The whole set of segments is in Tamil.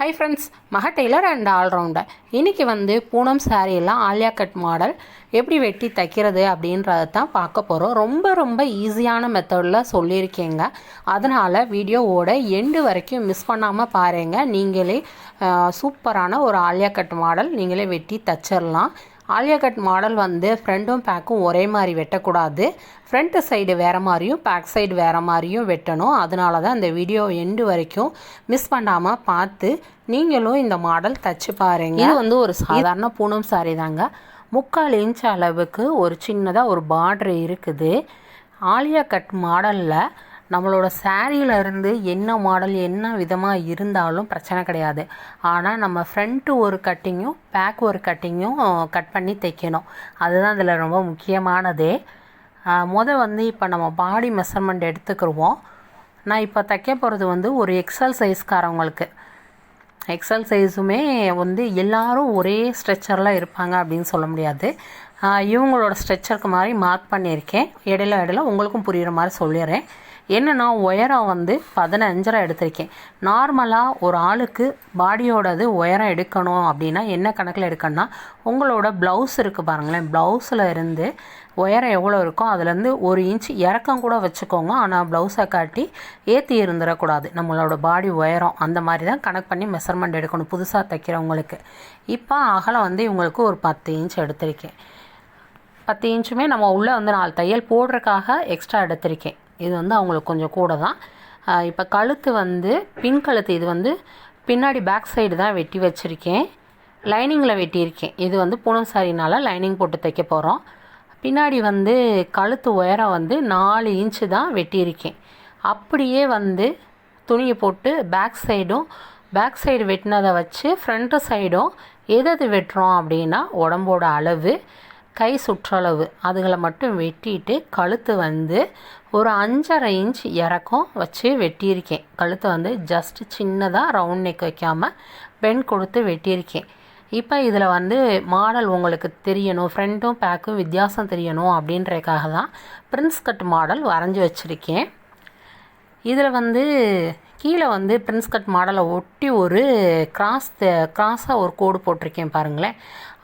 ஹை ஃப்ரெண்ட்ஸ் மக டெய்லர் அண்ட் ஆல்ரவுண்டர் இன்றைக்கி வந்து பூனம் சாரியெல்லாம் ஆலியா கட் மாடல் எப்படி வெட்டி தைக்கிறது அப்படின்றத தான் பார்க்க போகிறோம் ரொம்ப ரொம்ப ஈஸியான மெத்தடில் சொல்லியிருக்கேங்க. அதனால் வீடியோவோட எண்டு வரைக்கும் மிஸ் பண்ணாமல் பாருங்கள் நீங்களே சூப்பரான ஒரு ஆலியா கட் மாடல் நீங்களே வெட்டி தச்சிடலாம் ஆலியா கட் மாடல் வந்து ஃப்ரண்ட்டும் பேக்கும் ஒரே மாதிரி வெட்டக்கூடாது. ஃப்ரண்ட்டு சைடு வேறு மாதிரியும் பேக் சைடு வேறு மாதிரியும் வெட்டணும். அதனால தான் இந்த வீடியோ எண்டு வரைக்கும் மிஸ் பண்ணாமல் பார்த்து நீங்களும் இந்த மாடல் தச்சு பாருங்க. இது வந்து ஒரு சாதாரண பூனம் சாரி தாங்க. முக்கால் இன்ச் அளவுக்கு ஒரு சின்னதாக ஒரு பார்டர் இருக்குது. ஆலியா கட் மாடலில் நம்மளோட சாரியில இருந்து என்ன மாடல் என்ன விதமாக இருந்தாலும் பிரச்சனை கிடையாது. ஆனால் நம்ம ஃப்ரண்ட்டு ஒரு கட்டிங்கும் பேக் ஒரு கட்டிங்கும் கட் பண்ணி தைக்கணும். அதுதான் இதில் ரொம்ப முக்கியமானதே. முதல் முத வந்து இப்போ நம்ம பாடி மெஷர்மெண்ட் எடுத்துக்கிருவோம். நான் இப்போ தைக்க போகிறது வந்து ஒரு எக்ஸல் சைஸ்காரவங்களுக்கு எக்ஸல் சைஸுமே வந்து எல்லாரும் ஒரே ஸ்ட்ரெச்சரில் இருப்பாங்க அப்படின்னு சொல்ல முடியாது. இவங்களோட ஸ்ட்ரெச்சருக்கு மாதிரி மார்க் பண்ணியிருக்கேன். இடையில இடையில உங்களுக்கும் புரிகிற மாதிரி சொல்லிடுறேன். என்னென்னா உயரம் வந்து பதினஞ்சரை எடுத்திருக்கேன். நார்மலாக ஒரு ஆளுக்கு பாடியோடது உயரம் எடுக்கணும் அப்படின்னா என்ன கணக்கில் எடுக்கணும்னா உங்களோட ப்ளவுஸ் இருக்குது பாருங்களேன். ப்ளவுஸில் இருந்து உயரம் எவ்வளோ இருக்கோ அதுலேருந்து ஒரு இன்ச் இறக்கம் கூட வச்சுக்கோங்க. ஆனால் ப்ளவுஸை காட்டி ஏற்றி இருந்துடக்கூடாது. நம்மளோட பாடி உயரம் அந்த மாதிரி தான் கணக்கு பண்ணி மெஷர்மெண்ட் எடுக்கணும் புதுசாக தைக்கிறவங்களுக்கு. இப்போ அகலம் வந்து இவங்களுக்கு ஒரு பத்து இன்ச் எடுத்திருக்கேன். பத்து இன்ச்சுமே நம்ம உள்ளே வந்து நாலு தையல் போடுறதுக்காக எக்ஸ்ட்ரா எடுத்திருக்கேன். இது வந்து அவங்களுக்கு கொஞ்சம் கூட தான் இப்போ கழுத்து வந்து பின் கழுத்து இது வந்து பின்னாடி பேக் சைடு தான் வெட்டி வச்சுருக்கேன். லைனிங்கில் வெட்டியிருக்கேன். இது வந்து பூனம் சாரினால லைனிங் போட்டு தைக்க போகிறோம் பின்னாடி வந்து கழுத்து உயரம் வந்து நாலு இன்ச்சு தான் வெட்டியிருக்கேன். அப்படியே வந்து துணியை போட்டு பேக் சைடும் பேக் சைடு வெட்டினதை வச்சு ஃப்ரண்ட்டு சைடும் எது எது வெட்டுறோம் அப்படின்னா உடம்போட அளவு கை சுற்றளவு அதுகளை மட்டும் வெட்டிட்டு கழுத்து வந்து ஒரு அஞ்சரை இன்ச் இறக்கம் வச்சு வெட்டியிருக்கேன். கழுத்தை வந்து ஜஸ்ட் சின்னதாக ரவுண்ட் நெக் வைக்காமல் பென் கொடுத்து வெட்டியிருக்கேன். இப்போ இதில் வந்து மாடல் உங்களுக்கு தெரியணும் ஃப்ரண்ட்டும் பேக்கும் வித்தியாசம் தெரியணும் அப்படின்றதுக்காக தான் பிரின்ஸ் கட் மாடல் வரைஞ்சி வச்சுருக்கேன். இதில் வந்து கீழே வந்து பிரின்ஸ் கட் மாடலை ஒட்டி ஒரு கிராஸ் கிராஸாக ஒரு கோடு போட்டிருக்கேன் பாருங்களேன்.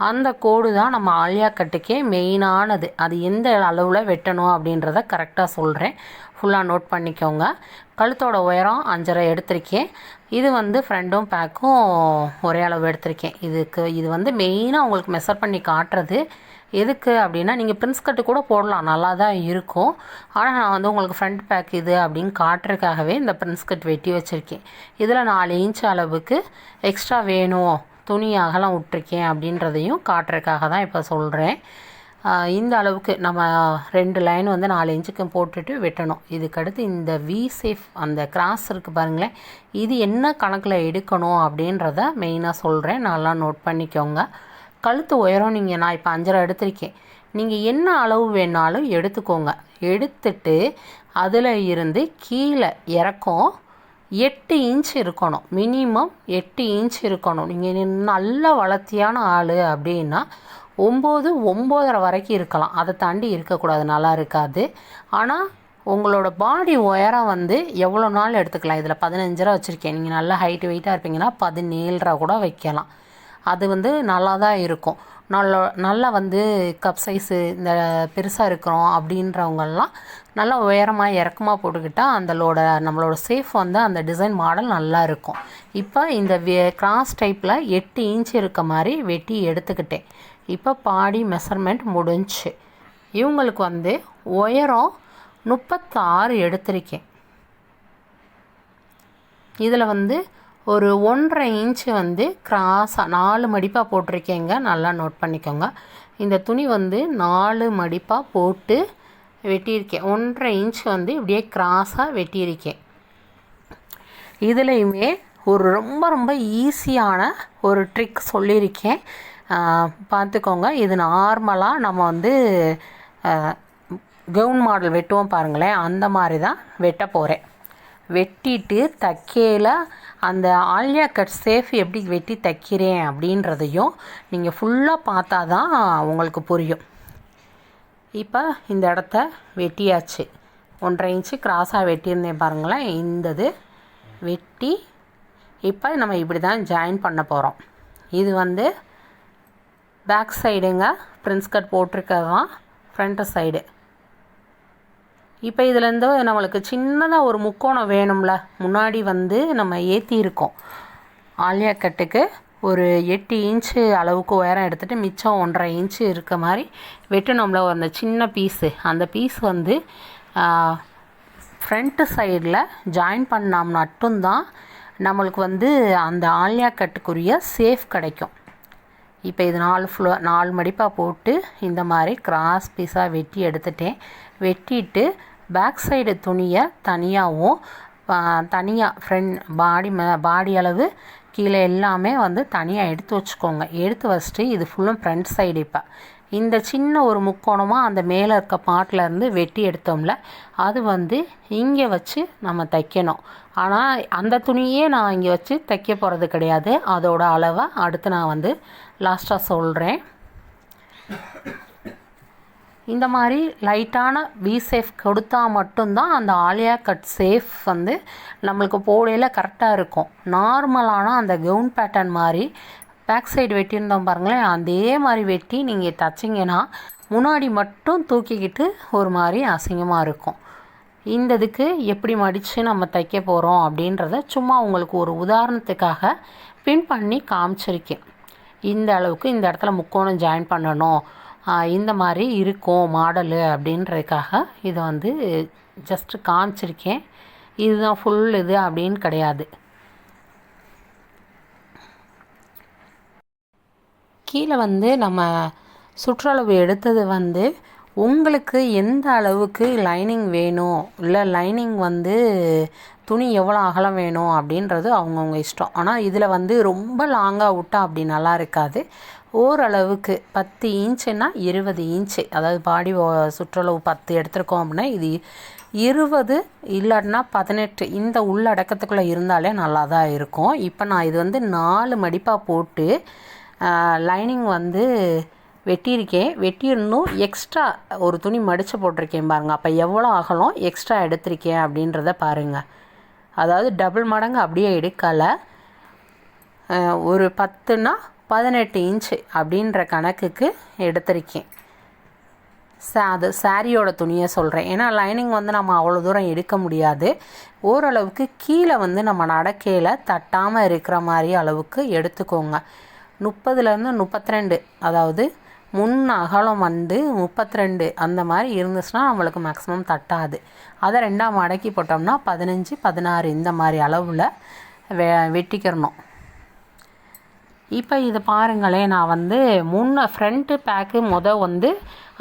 அந்த கோடு தான் நம்ம ஆலியா கட்டுக்கே மெயினானது. அது எந்த அளவில் வெட்டணும் அப்படின்றத கரெக்டாக சொல்கிறேன் ஃபுல்லாக நோட் பண்ணிக்கோங்க. கழுத்தோட உயரம் அஞ்சரை எடுத்திருக்கேன். இது வந்து ஃப்ரண்டும் பேக்கும் ஒரே அளவு எடுத்திருக்கேன். இதுக்கு இது வந்து மெயினாக உங்களுக்கு மெஷர் பண்ணி காட்டுறது. எதுக்கு அப்படின்னா நீங்கள் பிரின்ஸ் கட்டு கூட போடலாம். நல்லா தான் இருக்கும். ஆனால் நான் வந்து உங்களுக்கு ஃப்ரண்ட் பேக் இது அப்படின்னு காட்டுறதுக்காகவே இந்த பிரின்ஸ் கட் வெட்டி வச்சுருக்கேன். இதில் நாலு இன்ச் அளவுக்கு எக்ஸ்ட்ரா வேணும். துணி அகலம் விட்ருக்கேன் அப்படின்றதையும் காட்டுறதுக்காக தான் இப்போ சொல்கிறேன் இந்த அளவுக்கு நம்ம ரெண்டு லைன் வந்து நாலு இன்ச்சுக்கு போட்டுட்டு வெட்டணும். இதுக்கடுத்து இந்த வி சேஃப் அந்த கிராஸ் இருக்குது பாருங்களேன். இது என்ன கணக்கில் எடுக்கணும் அப்படின்றத மெயினாக சொல்கிறேன் நல்லா நோட் பண்ணிக்கோங்க. கழுத்து உயரம் நீங்கள் நான் இப்போ அஞ்சரை எடுத்திருக்கேன். நீங்கள் என்ன அளவு வேணாலும் எடுத்துக்கோங்க. எடுத்துட்டு அதில் இருந்து கீழே இறக்கம் எட்டு இன்ச் இருக்கணும். மினிமம் எட்டு இன்ச் இருக்கணும். நீங்கள் நல்ல வளர்த்தியான ஆள் அப்படின்னா ஒம்பது ஒம்போதரை வரைக்கும் இருக்கலாம். அதை தாண்டி இருக்கக்கூடாது. நல்லா இருக்காது. ஆனால் உங்களோட பாடி உயரம் வந்து எவ்வளோ நாள் எடுத்துக்கலாம்? இதில் பதினஞ்சரை வச்சுருக்கேன். நீங்கள் நல்லா ஹைட் வெயிட்டாக இருப்பீங்கன்னா பதினேழரை கூட வைக்கலாம். அது வந்து நல்லா தான் இருக்கும். நல்ல நல்லா வந்து கப் சைஸு இந்த பெருசாக இருக்கிறோம் அப்படின்றவங்கெல்லாம் நல்லா உயரமாக இறக்கமாக போட்டுக்கிட்டால் அந்தளோட நம்மளோட சேஃப் வந்து அந்த டிசைன் மாடல் நல்லா இருக்கும். இப்போ இந்த வே கிராஸ் டைப்பில் எட்டு இன்ச் இருக்க மாதிரி வெட்டி எடுத்துக்கிட்டேன். இப்போ பாடி மெஷர்மெண்ட் முடிஞ்சுச்சு இவங்களுக்கு வந்து உயரம் முப்பத்தாறு எடுத்திருக்கேன். இதில் வந்து ஒரு ஒன்றரை இன்ச்சு வந்து கிராஸாக நாலு மடிப்பாக போட்டிருக்கேங்க. நல்லா நோட் பண்ணிக்கோங்க. இந்த துணி வந்து நாலு மடிப்பாக போட்டு வெட்டியிருக்கேன். ஒன்றரை இன்ச் வந்து இப்படியே கிராஸாக வெட்டியிருக்கேன். இதுலேயுமே ஒரு ரொம்ப ரொம்ப ஈஸியான ஒரு ட்ரிக் சொல்லியிருக்கேன். பார்த்துக்கோங்க. இது நார்மலாக நம்ம வந்து கவுன் மாடல் வெட்டுவோம் பாருங்களேன். அந்த மாதிரி தான் வெட்ட போகிறேன் வெட்டிட்டு தைக்கையில் அந்த ஆலியா கட் சேஃப் எப்படி வெட்டி தைக்கிறேன் அப்படின்றதையும் நீங்கள் ஃபுல்லாக பார்த்தா தான் உங்களுக்கு புரியும். இப்போ இந்த இடத்த வெட்டியாச்சு. ஒன்றரை இன்ச்சு கிராஸாக வெட்டியிருந்தேன் பாருங்களேன். இந்தது வெட்டி இப்போ நம்ம இப்படி தான் ஜாயின் பண்ண போகிறோம் இது வந்து பேக் சைடுங்க பிரின்ஸ் கட் போட்டிருக்கதான் தான் ஃப்ரண்ட்டு சைடு இப்போ இதுலேருந்து நம்மளுக்கு சின்னதாக ஒரு முக்கோணம் வேணும்ல முன்னாடி வந்து நம்ம ஏற்றியிருக்கோம் ஆலியா கட்டுக்கு ஒரு எட்டு இன்ச்சு அளவுக்கு உயரம் எடுத்துகிட்டு மிச்சம் ஒன்றரை இன்ச்சு இருக்க மாதிரி வெட்டணும்ல அந்த சின்ன பீஸு அந்த பீஸ் வந்து ஃப்ரண்ட்டு சைடில் ஜாயின் பண்ணால் மட்டும்தான் நம்மளுக்கு வந்து அந்த ஆலியா கட்டுக்குரிய சேஃப் கிடைக்கும். இப்போ இது நாலு ஃப்ளோ நாலு மடிப்பாக போட்டு இந்த மாதிரி கிராஸ் பீஸாக வெட்டி எடுத்துட்டேன். வெட்டிட்டு பேக் சைடு துணியை தனியாகவும் தனியாக ஃப்ரண்ட் பாடி மே பாடி அளவு கீழே எல்லாமே வந்து தனியாக எடுத்து வச்சுக்கோங்க. எடுத்து வச்சுட்டு இது ஃபுல்லும் ஃப்ரண்ட் சைடு இப்போ. இந்த சின்ன ஒரு முக்கோணமாக அந்த மேலே இருக்க பாட்டிலேருந்து வெட்டி எடுத்தோம்ல அது வந்து இங்கே வச்சு நம்ம தைக்கணும். ஆனால் அந்த துணியே நான் இங்கே வச்சு தைக்க போகிறது கிடையாது. அதோட அளவை அடுத்து நான் வந்து லாஸ்ட்டாக சொல்கிறேன் இந்த மாதிரி லைட்டான வி சேஃப் கொடுத்தா மட்டும்தான் அந்த ஆலியா கட் சேஃப் வந்து நம்மளுக்கு போடையில் கரெக்டாக இருக்கும். நார்மலான அந்த கவுன் பேட்டர்ன் மாதிரி பேக் சைடு வெட்டியிருந்தோம் பாருங்களேன் அதே மாதிரி வெட்டி நீங்கள் தைச்சிங்கன்னா முன்னாடி மட்டும் தூக்கிக்கிட்டு ஒரு மாதிரி அசிங்கமாக இருக்கும். இந்த இதுக்கு எப்படி மடித்து நம்ம தைக்க போகிறோம் அப்படின்றத சும்மா உங்களுக்கு ஒரு உதாரணத்துக்காக பின் பண்ணி காமிச்சிருக்கேன். இந்த அளவுக்கு இந்த இடத்துல முக்கோணம் ஜாயின் பண்ணணும். இந்த மாதிரி இருக்கும் மாடலு அப்படின்றதுக்காக இதை வந்து ஜஸ்ட்டு காமிச்சிருக்கேன். இதுதான் ஃபுல் இது அப்படின்னு கிடையாது. கீழே வந்து நம்ம சுற்றளவு எடுத்தது வந்து உங்களுக்கு எந்த அளவுக்கு லைனிங் வேணும்? இல்லை லைனிங் வந்து துணி எவ்வளோ அகலம் வேணும் அப்படின்றது அவங்கவுங்க இஷ்டம். ஆனால் இதில் வந்து ரொம்ப லாங்காக விட்டா அப்படி நல்லா இருக்காது. ஓரளவுக்கு பத்து இன்ச்சுன்னா இருபது இன்ச்சு. அதாவது பாடி சுற்றளவு பத்து எடுத்திருக்கோம் அப்படின்னா இது இருபது இல்லைன்னா பதினெட்டு. இந்த உள்ளடக்கத்துக்குள்ளே இருந்தாலே நல்லா தான் இருக்கும். இப்போ நான் இது வந்து நாலு மடிப்பாக போட்டு லைனிங் வந்து வெட்டியிருக்கேன். வெட்டியிருந்தும் எக்ஸ்ட்ரா ஒரு துணி மடித்து போட்டிருக்கேன் பாருங்கள் அப்போ எவ்வளோ அகலம் எக்ஸ்ட்ரா எடுத்திருக்கேன் அப்படின்றத பாருங்கள் அதாவது டபுள் மடங்கு அப்படியே எடுக்கலை. ஒரு பத்துனா பதினெட்டு இன்ச்சு அப்படின்ற கணக்குக்கு எடுத்திருக்கேன். சா அது சாரியோட துணியை சொல்கிறேன் ஏன்னா லைனிங் வந்து நம்ம அவ்வளோ தூரம் எடுக்க முடியாது. ஓரளவுக்கு கீழே வந்து நம்ம நடக்கையில் தட்டாமல் இருக்கிற மாதிரி அளவுக்கு எடுத்துக்கோங்க. முப்பதுலேருந்து முப்பத்தி ரெண்டு அதாவது முன் அகலம் வந்து முப்பத்தி ரெண்டு அந்த மாதிரி இருந்துச்சுன்னா நம்மளுக்கு மேக்ஸிமம் தட்டாது. அதை ரெண்டாம் மடக்கி போட்டோம்னா பதினஞ்சு பதினாறு இந்த மாதிரி அளவில் வெ வெட்டிக்கிறணும். இப்போ இது பாருங்களேன் நான் வந்து முன்ன ஃப்ரண்ட்டு பேக்கு முத வந்து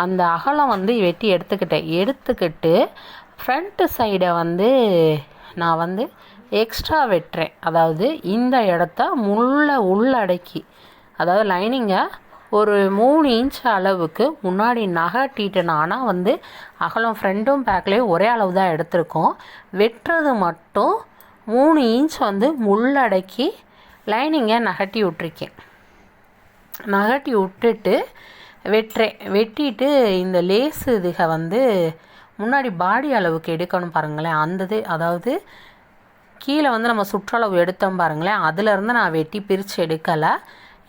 அந்த அகலம் வந்து வெட்டி எடுத்துக்கிட்டேன். எடுத்துக்கிட்டு ஃப்ரண்ட்டு சைடை வந்து நான் வந்து எக்ஸ்ட்ரா வெட்டுறேன். அதாவது இந்த இடத்த முள்ள உள்ளடக்கி அதாவது லைனிங்கை ஒரு மூணு இன்ச் அளவுக்கு முன்னாடி நகட்டிட்டேன் ஆனால் வந்து அகலம் ஃப்ரண்ட்டும் பேக்லேயும் ஒரே அளவு தான் எடுத்திருக்கோம். வெட்டுறது மட்டும் மூணு இன்ச் வந்து முள்ளடக்கி லைனிங்கை நகட்டி விட்ருக்கேன் நகட்டி விட்டுட்டு வெட்டுறேன். வெட்டிட்டு இந்த லேஸு இதுக வந்து முன்னாடி பாடி அளவுக்கு எடுக்கணும் பாருங்களேன். அந்தது அதாவது கீழே வந்து நம்ம சுற்றளவு எடுத்தோம் பாருங்களேன். அதுலேருந்து நான் வெட்டி பிரித்து எடுக்கலை.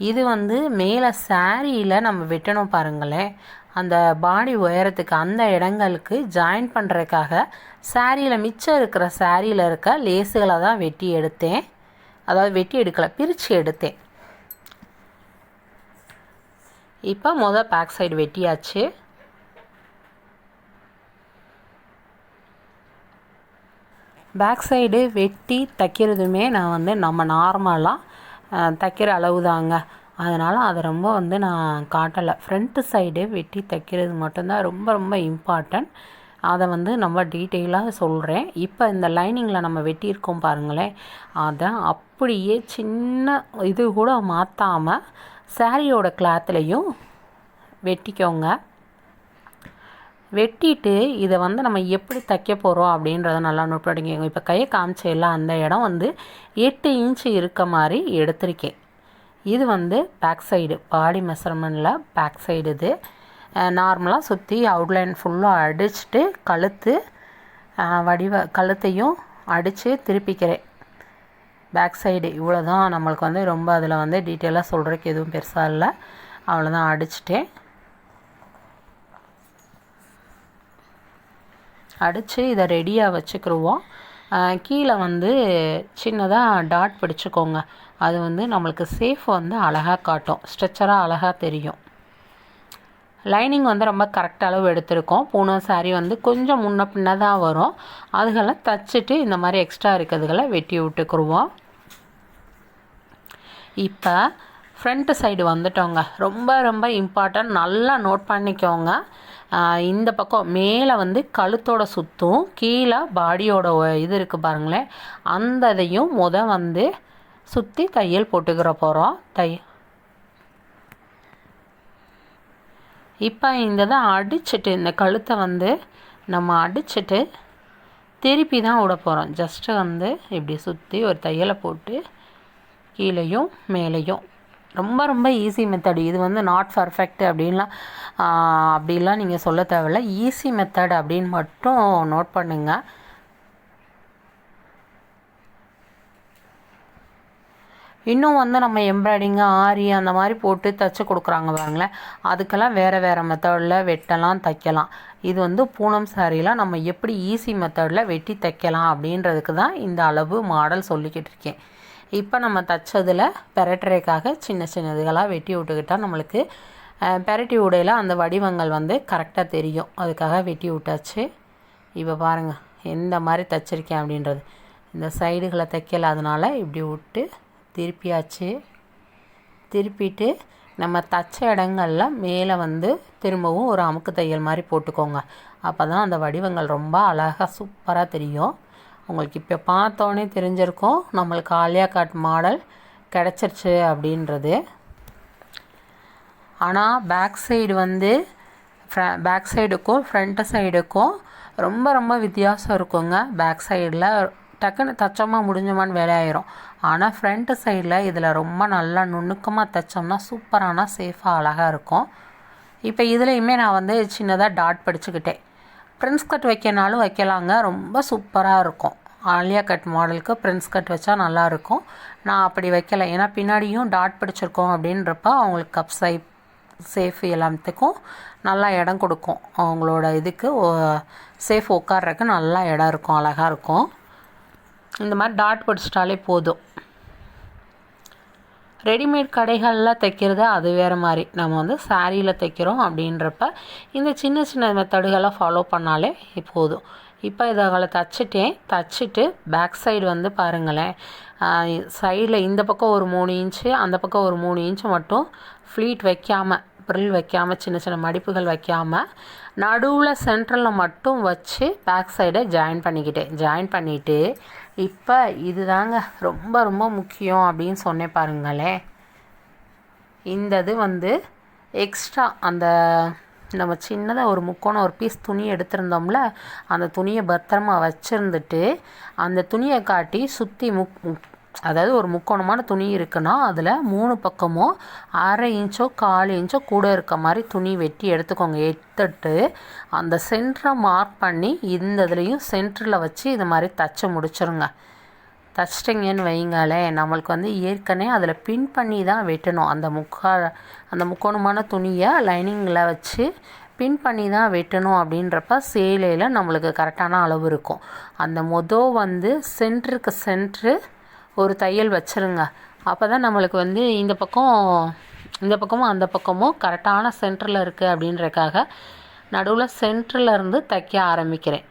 இது வந்து மேலே சாரியில் நம்ம வெட்டணும் பாருங்களேன். அந்த பாடி உயரத்துக்கு அந்த இடங்களுக்கு ஜாயின் பண்ணுறதுக்காக சாரியில் மிச்சம் இருக்கிற சாரியில் இருக்க லேஸுகளை தான் வெட்டி எடுத்தேன். அதாவது வெட்டி எடுக்கலை பிரித்து எடுத்தேன். இப்போ மொதல் பேக் சைடு வெட்டியாச்சு. பேக் சைடு வெட்டி தைக்கிறதுமே நான் வந்து நம்ம நார்மலாக தைக்கிற அளவு தாங்க அதனால் அதை ரொம்ப வந்து நான் காட்டலை. ஃப்ரண்ட்டு சைடு வெட்டி தைக்கிறது மட்டும்தான் ரொம்ப ரொம்ப இம்பார்ட்டன்ட் அதை வந்து நம்ம டீட்டெயிலாக சொல்கிறேன் இப்போ இந்த லைனிங்கில் நம்ம வெட்டியிருக்கோம் பாருங்களேன். அதை அப்படியே சின்ன இது கூட மாற்றாமல் சாரியோட கிளாத்லேயும் வெட்டிக்கோங்க. வெட்டிட்டு இதை வந்து நம்ம எப்படி தைக்க போகிறோம் அப்படின்றத நல்லா நோட் பண்ணிக்கோங்க. இப்போ கையை காமிச்சையில் அந்த இடம் வந்து எட்டு இன்ச்சு இருக்க மாதிரி எடுத்திருக்கேன். இது வந்து பேக் சைடு பாடி மெஷர்மெண்ட்டில் பேக் சைடு இது. நார்மலாக சுற்றி அவுட்லைன் ஃபுல்லாக அடிச்சுட்டு கழுத்து வடிவ கழுத்தையும் அடித்து திருப்பிக்கிறேன். பேக் சைடு இவ்வளோ தான் நம்மளுக்கு வந்து ரொம்ப அதில் வந்து டீட்டெயிலாக சொல்கிறதுக்கு எதுவும் பெருசாக இல்லை. அவ்வளோதான் அடிச்சிட்டேன். அடித்து இதை ரெடியாக வச்சுக்கிடுவோம் கீழே வந்து சின்னதாக டாட் பிடிச்சிக்கோங்க. அது வந்து நம்மளுக்கு சேஃப் வந்து அழகாக காட்டும். ஸ்ட்ரெச்சராக அழகாக தெரியும். லைனிங் வந்து ரொம்ப கரெக்ட் அளவு எடுத்திருக்கோம். பூனம் சாரீ வந்து கொஞ்சம் முன்ன பின்ன தான் வரும். அதுகளை தச்சுட்டு இந்த மாதிரி எக்ஸ்ட்ரா இருக்கிறதுகளை வெட்டி விட்டுக்குருவோம். இப்போ ஃப்ரண்ட்டு சைடு வந்துட்டோங்க. ரொம்ப ரொம்ப இம்பார்ட்டன்ட் நல்லா நோட் பண்ணிக்கோங்க. இந்த பக்கம் மேலே வந்து கழுத்தோட சுற்றும் கீழே பாடியோட இது இருக்குது பாருங்களேன். அந்த இதையும் முத வந்து சுற்றி தையல் போட்டுக்கிற போகிறோம் தை இப்போ இந்த இதை அடிச்சுட்டு இந்த கழுத்தை வந்து நம்ம அடிச்சுட்டு திருப்பி தான் விட போகிறோம் ஜஸ்ட்டு வந்து இப்படி சுற்றி ஒரு தையலை போட்டு கீழேயும் மேலேயும். ரொம்ப ரொம்ப ஈஸி மெத்தடு இது வந்து நாட் பர்ஃபெக்ட் அப்படின்லாம் அப்படிலாம் நீங்கள் சொல்ல தேவையில்ல. ஈஸி மெத்தட் அப்படின்னு மட்டும் நோட் பண்ணுங்கள் இன்னும் வந்து நம்ம எம்ப்ராய்டிங்கு ஆரி அந்த மாதிரி போட்டு தைச்சி கொடுக்குறாங்க பாருங்களேன். அதுக்கெல்லாம் வேறு வேறு மெத்தடில் வெட்டலாம் தைக்கலாம். இது வந்து பூனம் சாரிலாம் நம்ம எப்படி ஈஸி மெத்தடில் வெட்டி தைக்கலாம் அப்படின்றதுக்கு தான் இந்த அளவு மாடல் சொல்லிக்கிட்டு இருக்கேன். இப்போ நம்ம தைச்சதில் பெரட்டுறதுக்காக சின்ன சின்னதுகளாக வெட்டி விட்டுக்கிட்டால் நம்மளுக்கு பெரட்டி உடையில் அந்த வடிவங்கள் வந்து கரெக்டாக தெரியும். அதுக்காக வெட்டி விட்டாச்சு. இப்போ பாருங்கள் எந்த மாதிரி தைச்சிருக்கேன் அப்படின்றது. இந்த சைடுகளை தைக்கல அதனால் இப்படி விட்டு திருப்பியாச்சு. திருப்பிட்டு நம்ம தச்ச இடங்களில் மேலே வந்து திரும்பவும் ஒரு அமுக்கு தையல் மாதிரி போட்டுக்கோங்க. அப்போ தான் அந்த வடிவங்கள் ரொம்ப அழகாக சூப்பராக தெரியும். உங்களுக்கு இப்போ பார்த்தோன்னே தெரிஞ்சிருக்கும். நம்மளுக்கு ஆலியா காட் மாடல் கிடச்சிருச்சு அப்படின்றது. ஆனால் பேக் சைடு வந்து பேக் சைடுக்கும் ஃப்ரண்ட் சைடுக்கும் ரொம்ப ரொம்ப வித்தியாசம் இருக்குங்க. பேக் சைடில் டக்குன்னு தச்சோமா முடிஞ்சோமான்னு வேலையாயிரும் ஆனால் ஃப்ரண்ட் சைடில் இதில் ரொம்ப நல்லா நுணுக்கமாக தைச்சோம்னா சூப்பரான சேஃபாக அழகாக இருக்கும். இப்போ இதுலேயுமே நான் வந்து சின்னதாக டாட் படிச்சுக்கிட்டேன். ப்ரின்ஸ் கட் வைக்கனாலும் வைக்கலாங்க. ரொம்ப சூப்பராக இருக்கும். ஆலியா கட் மாடலுக்கு ப்ரின்ஸ் கட் வச்சா நல்லாயிருக்கும் நான் அப்படி வைக்கலை. ஏன்னா பின்னாடியும் டாட் பிடிச்சிருக்கோம் அப்படின்றப்ப அவங்களுக்கு கப் சை சேஃப் எல்லாத்துக்கும் நல்லா இடம் கொடுக்கும். அவங்களோட இதுக்கு சேஃப் உட்கார்றதுக்கு நல்லா இடம் இருக்கும். அழகாக இருக்கும். இந்த மாதிரி டாட் பிடிச்சிட்டாலே போதும். ரெடிமேட் கடைகளில் தைக்கிறது அது வேறு மாதிரி. நம்ம வந்து சாரியில் தைக்கிறோம் அப்படின்றப்ப இந்த சின்ன சின்ன மெத்தடுகளை ஃபாலோ பண்ணாலே போதும். இப்போ இதை தச்சுட்டேன். தச்சுட்டு பேக் சைடு வந்து பாருங்களேன். சைடில் இந்த பக்கம் ஒரு மூணு இன்ச்சு அந்த பக்கம் ஒரு மூணு இன்ச்சு மட்டும் ஃப்ளீட் வைக்காமல் ப்ரில் வைக்காமல் சின்ன சின்ன மடிப்புகள் வைக்காமல் நடுவில் சென்ட்ரலில் மட்டும் வச்சு பேக் சைடை ஜாயின் பண்ணிக்கிட்டேன். ஜாயின் பண்ணிவிட்டு இப்போ இது தாங்க ரொம்ப ரொம்ப முக்கியம் அப்படின்னு சொன்னேன் பாருங்களேன் இந்த இது வந்து எக்ஸ்ட்ரா அந்த நம்ம சின்னதாக ஒரு முக்கோணம் ஒரு பீஸ் துணி எடுத்திருந்தோம்ல அந்த துணியை பத்திரமா வச்சுருந்துட்டு அந்த துணியை காட்டி சுற்றி முக் அதாவது ஒரு முக்கோணமான துணி இருக்குன்னா அதில் மூணு பக்கமும் அரை இன்ச்சோ கால் இன்ச்சோ கூட இருக்க மாதிரி துணி வெட்டி எடுத்துக்கோங்க. எடுத்துட்டு அந்த சென்டரை மார்க் பண்ணி இந்த இதுலேயும் சென்டரில் வச்சு இது மாதிரி தச்சு முடிச்சிருங்க. தச்சிட்டிங்கன்னு வைங்களே நம்மளுக்கு வந்து ஏற்கனவே அதில் பின் பண்ணி தான் வெட்டணும். அந்த முக்கா அந்த முக்கோணமான துணியை லைனிங்கில் வச்சு பின் பண்ணி தான் வெட்டணும் அப்படின்றப்ப சேலையில் நம்மளுக்கு கரெக்டான அளவு இருக்கும். அந்த மொதல் வந்து சென்ட்ருக்கு சென்ட்ரு ஒரு தையல் வச்சுருங்க. அப்போ தான் நம்மளுக்கு வந்து இந்த பக்கம் இந்த பக்கமும் அந்த பக்கமும் கரெக்டான சென்டரில் இருக்குது அப்படின்றக்காக நடுவில் சென்டரில் இருந்து தைக்க ஆரம்பிக்கிறேன்.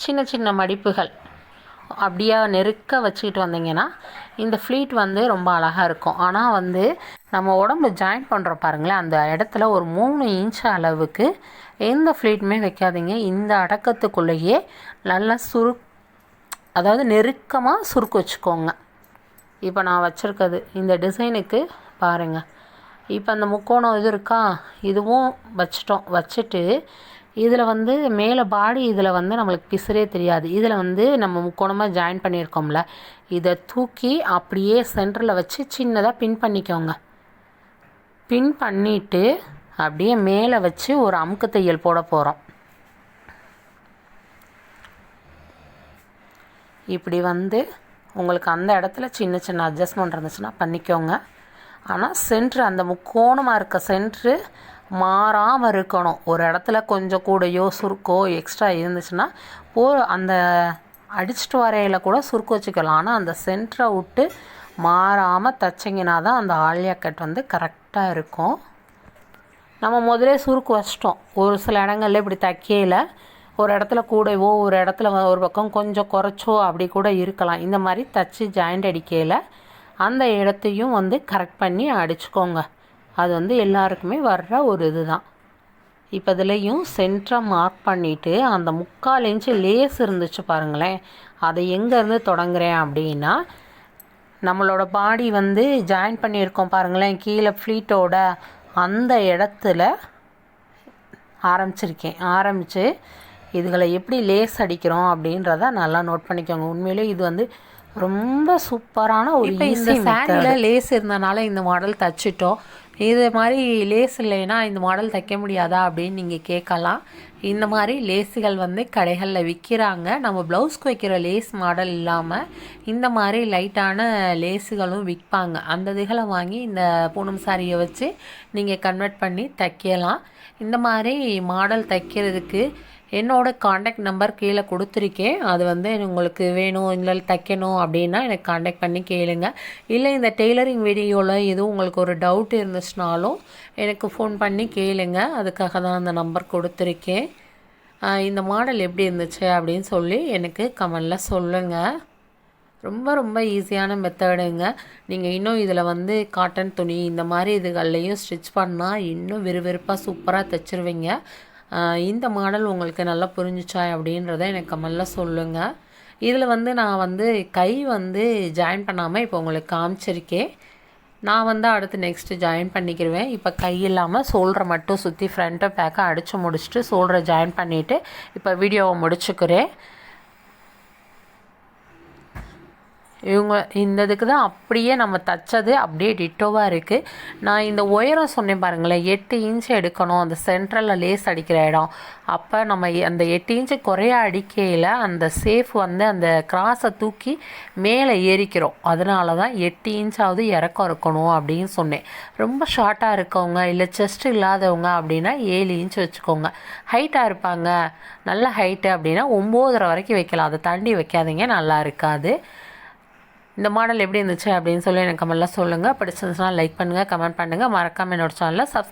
சின்ன சின்ன மடிப்புகள். அப்படியே நெருக்க வச்சுக்கிட்டு வந்தீங்கன்னா இந்த ஃப்ளீட் வந்து ரொம்ப அழகாக இருக்கும். ஆனால் வந்து நம்ம உடம்பு ஜாயின் பண்ணுறோம் பாருங்களேன். அந்த இடத்துல ஒரு மூணு இன்ச் அளவுக்கு எந்த ஃப்ளீட்டுமே வைக்காதீங்க. இந்த அடக்கத்துக்குள்ளேயே நல்லா சுரு அதாவது நெருக்கமாக சுருக்கு வச்சுக்கோங்க. இப்போ நான் வச்சுருக்கிறது இந்த டிசைனுக்கு பாருங்கள் இப்போ அந்த முக்கோணம் இது இருக்கா? இதுவும் வச்சிட்டோம். வச்சுட்டு இதில் வந்து மேலே பாடி இதில் வந்து நம்மளுக்கு பிசுறே தெரியாது. இதில் வந்து நம்ம முக்கோணமாக ஜாயின் பண்ணியிருக்கோம்ல. இதை தூக்கி அப்படியே சென்டரில் வச்சு சின்னதாக பின் பண்ணிக்கோங்க. பின் பண்ணிவிட்டு அப்படியே மேலே வச்சு ஒரு அமுக்கு தையல் போட போகிறோம் இப்படி வந்து உங்களுக்கு அந்த இடத்துல சின்ன சின்ன அட்ஜஸ்ட்மெண்ட் இருந்துச்சுன்னா பண்ணிக்கோங்க. ஆனால் சென்ட்ரு அந்த முக்கோணமாக இருக்க சென்ட்ரு மாறாமல் இருக்கணும். ஒரு இடத்துல கொஞ்சம் கூடையோ சுருக்கோ எக்ஸ்ட்ரா இருந்துச்சுன்னா போ அந்த அடிச்சிட்டு வரையில் கூட சுருக்கு வச்சுக்கலாம். ஆனால் அந்த சென்டரை விட்டு மாறாமல் தைச்சிங்கன்னா தான் அந்த ஆலியா கட் வந்து கரெக்டாக இருக்கும். நம்ம முதலே சுருக்கு வச்சிட்டோம். ஒரு சில இடங்கள்ல இப்படி தைக்கையில் ஒரு இடத்துல கூடவோ ஒரு இடத்துல ஒரு பக்கம் கொஞ்சம் குறைச்சோ அப்படி கூட இருக்கலாம். இந்த மாதிரி தச்சு ஜாயிண்ட் அடிக்கையில் அந்த இடத்தையும் வந்து கரெக்ட் பண்ணி அடிச்சுக்கோங்க. அது வந்து எல்லாருக்குமே வர்ற ஒரு இது தான் இப்போ இதுலேயும் சென்டராக மார்க் பண்ணிவிட்டு அந்த முக்கால் இன்ச்சு லேஸ் இருந்துச்சு பாருங்களேன். அதை எங்கேருந்து தொடங்குறேன் அப்படின்னா நம்மளோட பாடி வந்து ஜாயின் பண்ணியிருக்கோம் பாருங்களேன். கீழே ஃப்ளீட்டோட அந்த இடத்துல ஆரம்பிச்சிருக்கேன். ஆரம்பித்து இதுகளை எப்படி லேஸ் அடிக்கிறோம் அப்படின்றத நல்லா நோட் பண்ணிக்கோங்க. உண்மையிலே இது வந்து ரொம்ப சூப்பரான ஒரு இந்த சாரியில் லேஸ் இருந்தனால இந்த மாடல் தச்சிட்டோம். இது மாதிரி லேஸ் இல்லைன்னா இந்த மாடல் தைக்க முடியாதா அப்படின்னு நீங்கள் கேட்கலாம். இந்த மாதிரி லேஸுகள் வந்து கடைகளில் விற்கிறாங்க நம்ம ப்ளவுஸ்க்கு வைக்கிற லேஸ் மாடல் இல்லாமல் இந்த மாதிரி லைட்டான லேஸுகளும் விற்பாங்க. அந்த இதுகளை வாங்கி இந்த பூனம் சாரியை வச்சு நீங்கள் கன்வெர்ட் பண்ணி தைக்கலாம். இந்த மாதிரி மாடல் தைக்கிறதுக்கு என்னோட காண்டாக்ட் நம்பர் கீழே கொடுத்துருக்கேன். அது வந்து உங்களுக்கு வேணும் இல்லை தைக்கணும் அப்படின்னா எனக்கு காண்டாக்ட் பண்ணி கேளுங்க. இல்லை இந்த டெய்லரிங் வீடியோவில் எதுவும் உங்களுக்கு ஒரு டவுட் இருந்துச்சுனாலும் எனக்கு ஃபோன் பண்ணி கேளுங்க. அதுக்காக தான் அந்த நம்பர் கொடுத்துருக்கேன். இந்த மாடல் எப்படி இருந்துச்சு அப்படின்னு சொல்லி எனக்கு கமெண்டில் சொல்லுங்கள் ரொம்ப ரொம்ப ஈஸியான மெத்தடுங்க நீங்கள் இன்னும் இதில் வந்து காட்டன் துணி இந்த மாதிரி இதுகள்லையும் ஸ்டிச் பண்ணால் இன்னும் விறுவிறுப்பாக சூப்பராக தைச்சிருவீங்க. இந்த மாடல் உங்களுக்கு நல்லா புரிஞ்சிச்சா அப்படின்றத எனக்கு கமெண்டில் சொல்லுங்கள் இதில் வந்து நான் வந்து கை வந்து ஜாயின் பண்ணாமல் இப்போ உங்களுக்கு காமிச்சிருக்கேன். நான் வந்து அடுத்து நெக்ஸ்ட்டு ஜாயின் பண்ணிக்கிடுவேன் இப்போ கை இல்லாமல் சோல்ரை மட்டும் சுற்றி ஃப்ரண்ட்டை பேக்கை அடித்து முடிச்சுட்டு சோல்ரை ஜாயின் பண்ணிவிட்டு இப்போ வீடியோவை முடிச்சுக்கிறேன். இவங்க இந்த இதுக்கு தான் அப்படியே நம்ம தைச்சது அப்படியே டிட்டோவாக இருக்குது நான் இந்த உயரம் சொன்னேன் பாருங்களேன் எட்டு இன்ச்சு எடுக்கணும். அந்த சென்ட்ரலில் லேஸ் அடிக்கிற இடம். அப்போ நம்ம அந்த எட்டு இன்ச்சு குறைய அடிக்கையில் அந்த சேஃப் வந்து அந்த கிராஸை தூக்கி மேலே ஏறிக்கிறோம். அதனால தான் எட்டு இன்ச்சாவது இறக்கம் இருக்கணும் அப்படின்னு சொன்னேன். ரொம்ப ஷார்ட்டாக இருக்கவங்க இல்லை செஸ்ட் இல்லாதவங்க அப்படின்னா ஏழு இன்ச் வச்சுக்கோங்க. ஹைட்டாக இருப்பாங்க. நல்ல ஹைட்டு அப்படின்னா ஒம்போதரை வரைக்கும் வைக்கலாம். அதை தாண்டி வைக்காதீங்க. நல்லா இருக்காது. இந்த மாடல் எப்படி இருந்துச்சு அப்படின்னு சொல்லி எனக்கு கமெண்ட்லாம் சொல்லுங்கள் பிடிச்சிருந்துச்சுன்னா லைக் பண்ணுங்கள் கமெண்ட் பண்ணுங்கள் மறக்காமல் என்னோட சேனலில் சப்ஸ்கிரைப்